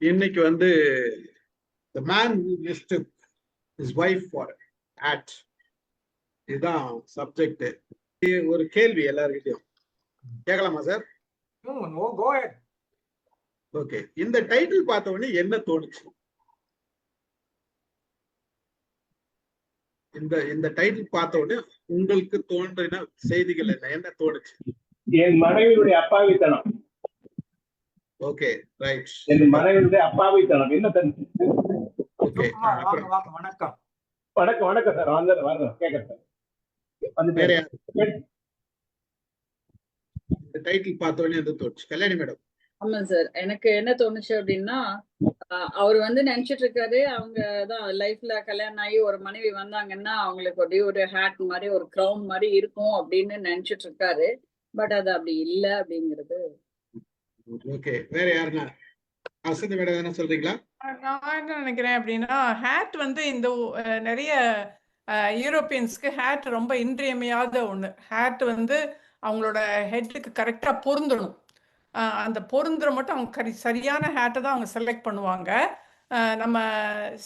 இன்னைக்கு வந்து the man who mistook his wife for at இதுதான் சப்ஜெக்ட் ஒரு கேள்வி எல்லாருக்கிட்டையும் கேட்கலாமா சார். ஓகே இந்த டைட்டில் பார்த்த உடனே என்ன தோணுச்சு? இந்த இந்த டைட்டில் பார்த்த உடனே உங்களுக்கு தோன்றின செய்திகள் என்ன? என்ன தோணுச்சு? என் மனைவியுடைய அப்பாவித்தனம். ஓகே ரைட் என் மனைவியுடைய அப்பாவித்தனம் என்ன தெரிஞ்சு ஓகே வணக்கம். வணக்கம் வணக்கம் சார். வந்து வர்றோம் கேட்கறேன் சார். டைட்டில் பார்த்த உடனே எந்த தோணுச்சு. கல்யாணி மேடம். ஆமா சார். எனக்கு என்ன தோணுச்சு அப்படின்னா அவர் வந்து நினைச்சிட்டு இருக்காரு. அவங்க தான் லைஃப்ல கல்யாணம் ஆகி ஒரு மனைவி வந்தாங்கன்னா அவங்களுக்கு அப்படியே ஒரு ஹேட் மாதிரி ஒரு க்ரௌன் மாதிரி இருக்கும் அப்படின்னு நினைச்சிட்டு இருக்காரு. பட் அது அப்படி இல்ல அப்படிங்கிறது ஓகே வேற யாருன்னா? வசந்தி மேடம் என்ன சொல்றீங்களா? நான் என்ன நினைக்கிறேன் அப்படின்னா ஹேட் வந்து இந்த நிறைய யூரோப்பியன்ஸ்க்கு ஹேட் ரொம்ப இன்றியமையாத ஒன்று ஹேட் வந்து அவங்களோட ஹெட்டுக்கு கரெக்டாக பொருந்தணும். அந்த பொருந்துற மட்டும் அவங்க கரி சரியான ஹேட்டை தான் அவங்க செலக்ட் பண்ணுவாங்க. நம்ம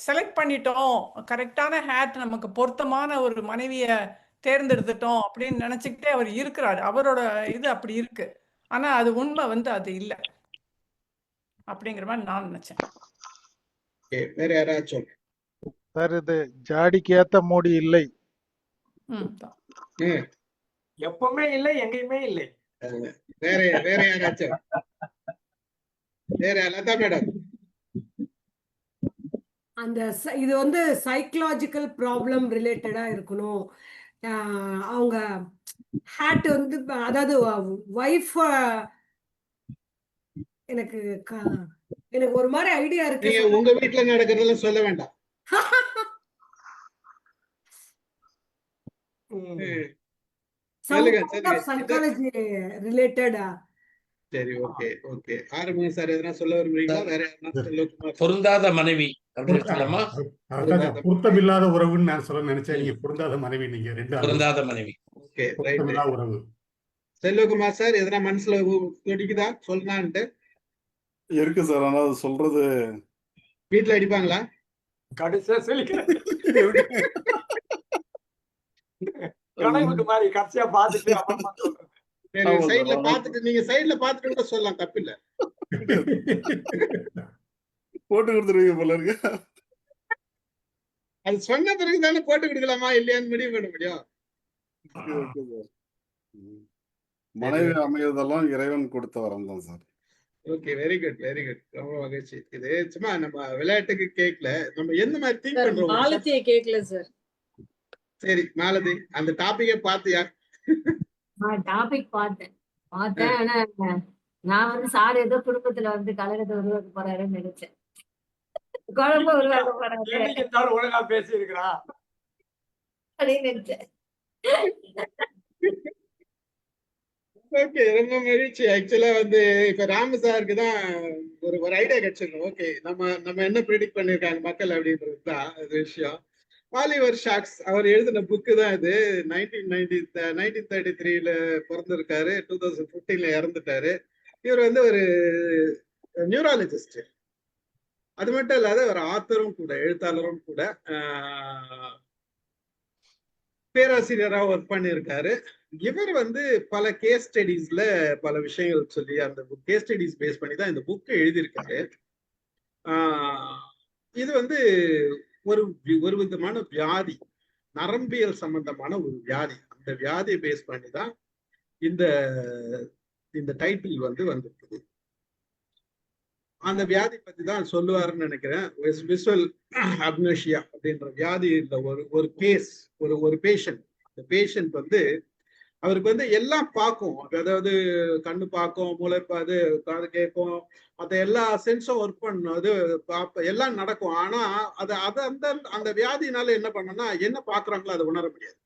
செலக்ட் பண்ணிட்டோம். கரெக்டான ஹேட் நமக்கு பொருத்தமான ஒரு மனைவியை தேர்ந்தெடுத்துட்டோம் அப்படின்னு நினச்சிக்கிட்டே அவர் இருக்கிறாரு. அவரோட இது அப்படி இருக்கு. ஆனால் அது உண்மை வந்து அது இல்லை. அப்படிங்கிற மாதிரி நான் நினச்சேன். வேற யாராச்சும் சார் இது ஜாடிக்கு ஏத்த மூடி இல்லை. எப்பவுமே இல்லை எங்கேயுமே இல்லை. வேற வேற யாராச்சும் வேற லதா மேடம். அந்த இது வந்து சைக்கலாஜிக்கல் ப்ராப்ளம் ரிலேட்டடா இருக்கணும். அவங்க ஹேட் வந்து அதாவது ஒய்ஃப் எனக்கு எனக்கு ஒரு மாதிரி ஐடியா இருக்கு. உங்க வீட்டுல நடக்கிறதெல்லாம் சொல்ல வேண்டாம். சைக்காலஜி ரிலேட்டடா சரி ஓகே ஓகே. ஆறுமுக சார் எதனா சொல்ல விரும்புறீங்களா? வேற யாருன்னா செல்வகுமார் பொருந்தாத மனைவி பொருத்தமில்லாத உறவுன்னு நான் சொல்ல நினைச்சேன். நீங்க பொருந்தாத மனைவி நீங்க ரெண்டு. பொருந்தாத மனைவி. ஓகே உறவு. செல்வகுமார் சார் எதனா மனசுல துடிக்குதா? சொல்லலான்ட்டு இருக்கு சார் ஆனா அது சொல்றது வீட்டுல அடிப்பாங்களா? கடைசியா சொல்லிக்கிறேன் மாதிரி கடைசியா பார்த்துட்டு அப்புறமா சொல்றேன். சரி ஆமா, சைடுல. பாத்துட்டு நீங்க சைடுல பாத்துட்டு கூட சொல்லலாம் தப்பில்ல. போட்டு கொடுத்துருவீங்க போல இருக்கு. அது சொன்ன பிறகு தானே போட்டு கொடுக்கலாமா இல்லையான்னு முடிவு பண்ண முடியும். மனைவி அமையதெல்லாம் இறைவன் கொடுத்த வரம் தான் sir. Okay very good very good ரொம்ப மகிழ்ச்சி. இது சும்மா நம்ம விளையாட்டுக்கு கேட்கல நம்ம எந்த மாதிரி திங்க் பண்றோம்? மாலத்திய கேட்கல சார். சரி மாலதி அந்த டாபிக்கை பாத்தியா டாபிக் பார்த்தேன். பார்த்தேன் ஆனா நான் வந்து சார் ஏதோ குடும்பத்துல வந்து கழகத்தை உருவாக்க போறாருன்னு நினைச்சேன். குழம்பு உருவாக்க போறாரு. ஒழுங்கா பேசி இருக்கிறா அப்படின்னு நினைச்சேன். ஓகே ரொம்ப மகிழ்ச்சி. ஆக்சுவலா வந்து இப்ப ராம சாருக்கு தான் ஒரு ஒரு ஐடியா கிடைச்சிருக்கும். ஓகே நம்ம நம்ம என்ன ப்ரிடிக்ட் பண்ணிருக்காங்க மக்கள் அப்படின்றது தான் விஷயம். ஆலிவர் ஷாக்ஸ் அவர் எழுதின புக்கு தான் இது. நைன்டீன் நைன்டி நைன்டீன் தேர்ட்டி த்ரீல பிறந்திருக்காரு. டூ தௌசண்ட் ஃபிஃப்டீன்ல இறந்துட்டாரு. இவர் வந்து ஒரு நியூராலஜிஸ்ட் அது மட்டும் இல்லாத ஒரு ஆத்தரும் கூட எழுத்தாளரும் கூட பேராசிரியராக ஒர்க் பண்ணியிருக்காரு. இவர் வந்து பல கேஸ் ஸ்டடீஸ்ல பல விஷயங்கள் சொல்லி அந்த கேஸ் ஸ்டடீஸ் பேஸ் பண்ணி தான் இந்த புக்கை எழுதியிருக்காரு. இது வந்து ஒரு ஒரு விதமான வியாதி நரம்பியல் சம்பந்தமான ஒரு வியாதி. அந்த வியாதியை பேஸ் பண்ணி தான் இந்த இந்த டைட்டில் வந்து வந்திருக்குது. அந்த வியாதி பத்தி தான் சொல்லுவாருன்னு நினைக்கிறேன். விசுவல் அப்னோஷியா அப்படின்ற வியாதி இந்த ஒரு ஒரு கேஸ் ஒரு ஒரு பேஷண்ட் இந்த பேஷண்ட் வந்து அவருக்கு வந்து எல்லாம் பார்க்கும். அதாவது கண்ணு பார்க்கும் மூளை அது காது கேட்கும் மற்ற எல்லா சென்ஸும் ஒர்க் பண்ணும் அது எல்லாம் நடக்கும். ஆனா அது அது அந்த அந்த வியாதினால என்ன பண்ணனா என்ன பாக்குறாங்களோ அதை உணர முடியாது.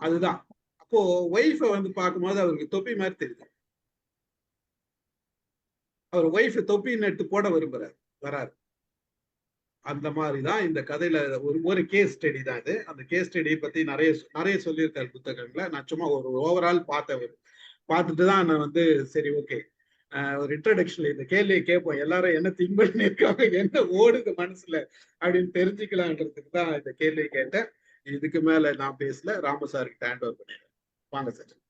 அதுதான். அப்போ ஒய்ஃபை வந்து பார்க்கும்போது அவருக்கு தொப்பி மாதிரி தெரியுது. அவர் ஒய்ஃப் தொப்பின்னு எடுத்து போட விரும்புறாரு வராரு. அந்த மாதிரி தான் இந்த கதையில ஒரு ஒரு கேஸ் ஸ்டடி தான் இது. அந்த கேஸ் ஸ்டடியை பத்தி நிறைய நிறைய சொல்லியிருக்காரு புத்தகங்களை நான் சும்மா ஒரு ஓவரால் பார்த்தவர் பார்த்துட்டு தான் நான் வந்து சரி ஓகே ஒரு இன்ட்ரடக்ஷன்ல இந்த கேள்வியை கேட்போம். எல்லாரும் என்ன திங்க் பண்ணி இருக்காங்க என்ன ஓடுது மனசுல அப்படின்னு தெரிஞ்சுக்கலான்றதுக்கு தான் இந்த கேள்வியை கேட்டேன். இதுக்கு மேல நான் பேசல. ராமசாருக்கு ஹேண்ட் ஓவர் பண்ணிடுறேன். வாங்க சார்